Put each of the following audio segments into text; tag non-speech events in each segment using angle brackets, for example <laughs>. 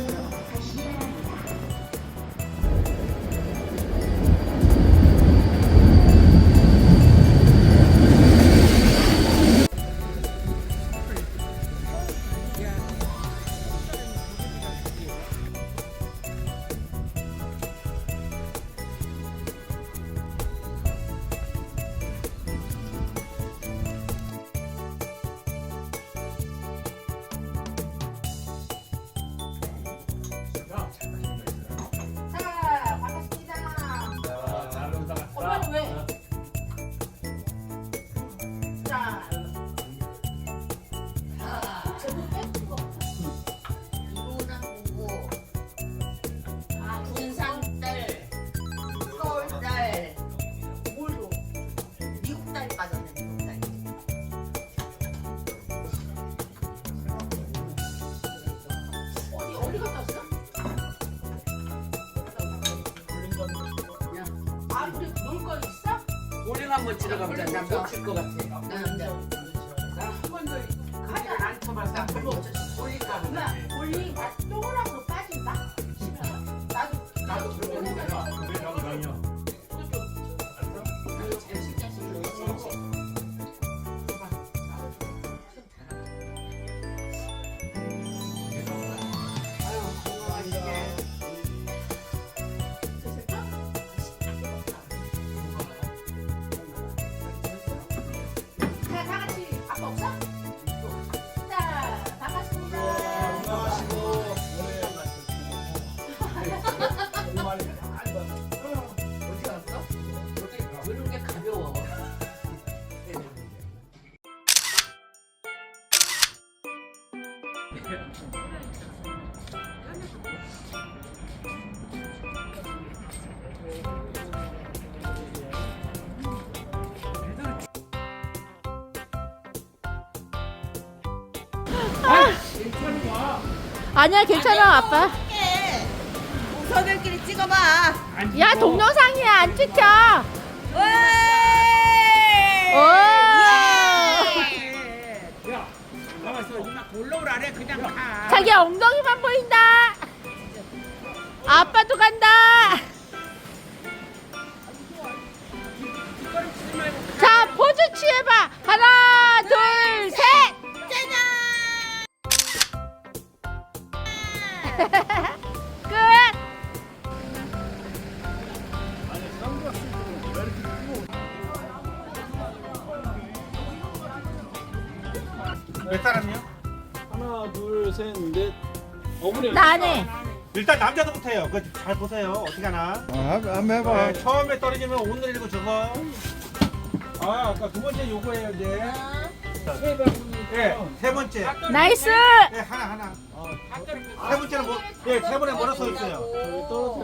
あっ! 볼링 한번 치러 가보자. 나 놓칠 것 같아. 응, 네. 나한 번도 가자. 안 쳐봤다. 별로 없어. 볼링 가보자. 엄마, 볼링 나동 아니야 괜찮아 아빠. 우선들끼리 찍어봐. 야 동영상이야. 안 찍혀. 오 야, 올라오라래 그냥 가. 자기 엉덩이만 보인다. 아빠도 간다. 자 포즈 취해봐. 하나 둘셋. 끝몇 사람이요? 하나 둘셋넷 어머니 나네 일단 남자도부터 해요. 그거 잘 보세요. 어떻게 하나? 아, 한번 해봐 네, 처음에 떨어지면 오늘 이고 저거. 아, 아까 두 번째 요거예요, 이제. 네, 세 번째. 나이스 네, 하나, 하나. 세 번째는 뭐, 네, 세 번에 뭐라 써 있어요?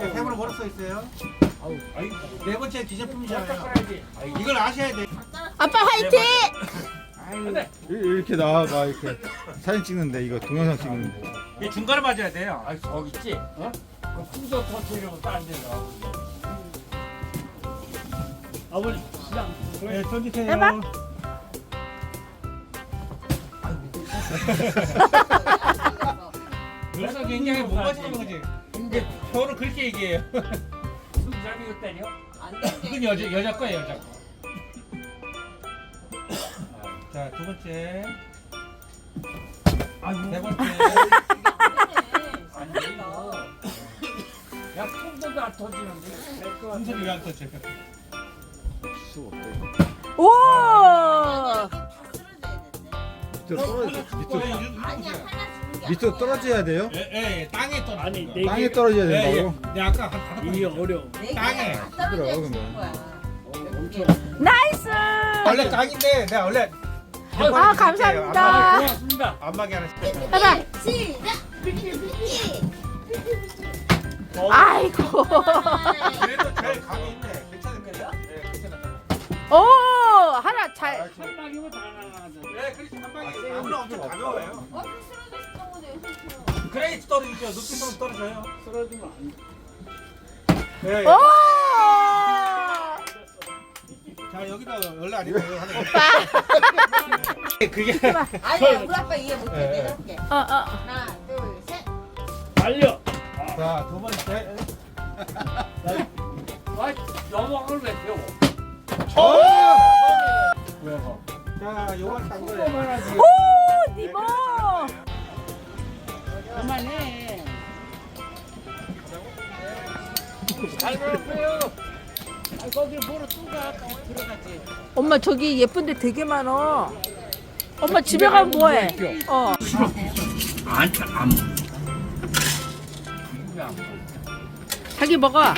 네, 세 번에 뭐라 써 있어요? 네 번째 기념품이잖아요. 이걸 아셔야 돼. 아빠 화이팅 이렇게 나와봐 이렇게 사진 찍는데 이거 동영상 찍는데 이 중간에 맞아야 돼요. 아 저기 있지? 어? 그 풍선 터트리려고 딴 데서. 아버지 시장 네, 던지세요. 해봐. 그래서 굉장히 못 맞추는 거지. 근데 저는 그렇게 얘기해요. 숨잡이고 때려? 그건 여자, 여자 거예요, 여자 거. 자, 두 번째. 세 번째. 안 돼, 이거. 야 풍선도 안 터지는데. 순서를 왜안 터져요? 오 밑으로 떨어져 밑으로 아니야, 하나 주는 게 밑으로 떨어져야 돼요? 예, 예, 예, 땅에 떨어져. 아니 땅에 떨어져야 예, 예. 된다고? 네, 아까 한 다섯 번. 이게 어려워 땅에. 힘들어 그러면 나이스 원래 땅인데, 내가 원래. 아 감사합니다 고맙습니다. 안마기 하나 시켰어. 해봐 시작! 아이고 그래도 잘 가고 있네. 괜찮을 거야? 예, 괜찮았다. 오 하나 잘 천막이면 다 나가죠. 예, 그렇지. 한 방에. 아무나 엄청 가벼워요. 어. 그래 떨어지죠. 높이 떨어져요 쓰러지면 안 돼. 예, 예. 오! 자, 여기다 원래 아니고 하는 거. 그게 <laughs> 아니야, 우리 아빠 이해 못해. 예, 예. 내가 할게. 어, 어. 하나, 둘, 셋. 달려. 자, 두 번째. 아, 넘어가는 왜 태워? 왜 봐? 자, 요걸 딱 걸려. 오, 니모. 그만해. 잘 걸었어요. 아, 거기 들어가지. 엄마 저기 예쁜데 되게 많어. 엄마 집에 가면 뭐해? 어. 안, 안. 자기 먹어.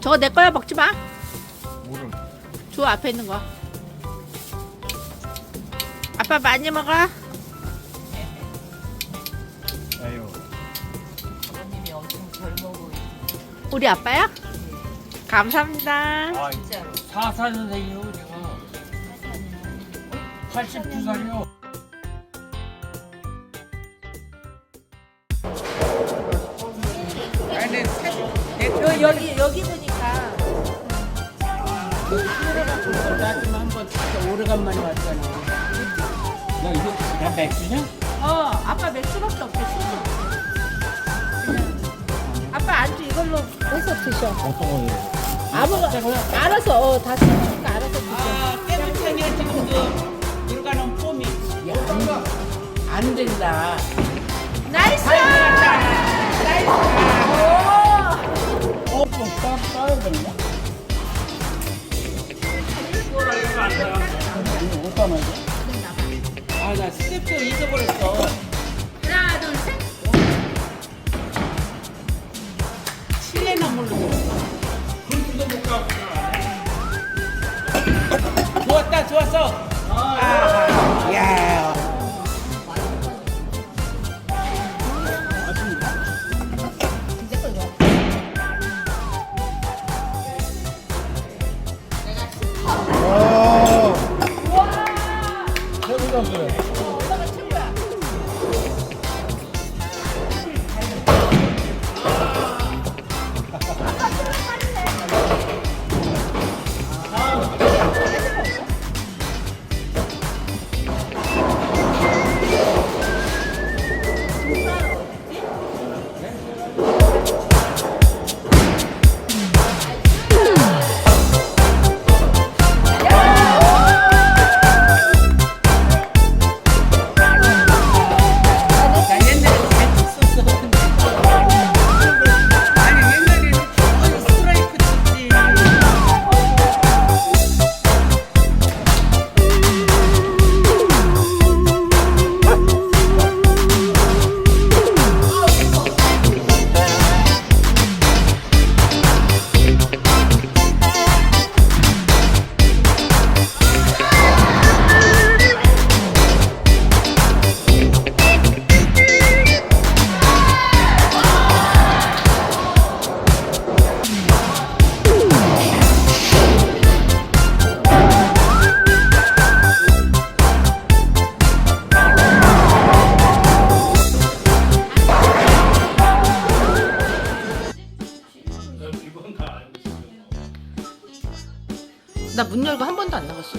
저거 내 거야 먹지 마. 뭐를? 줘 앞에 있는 거. 아빠 많이 먹어. 아유. 우리 아빠야? 감사합니다. 아, 사사 선생님이요, 제가. 82살이요. 아니, 사실 여, 여기 여기 보니까 나좀 한번 진짜 오래간만에 왔잖아. 야, 이거 다 맥주냐? 어 아빠 맥주밖에 없대 술. 아빠 안주 이걸로 해서 드셔. 어떤 거예요? 아무거 알아서 어, 다 쓰니까 알아서 드셔. 아, 깨물탕에 지금도 들어가는 폼이 안 된다. 나이스. 어, 따, 따야 되나? 못 따면 아, 나 스텝도 잊어버렸어. 나 문 열고 한 번도 안 나갔어.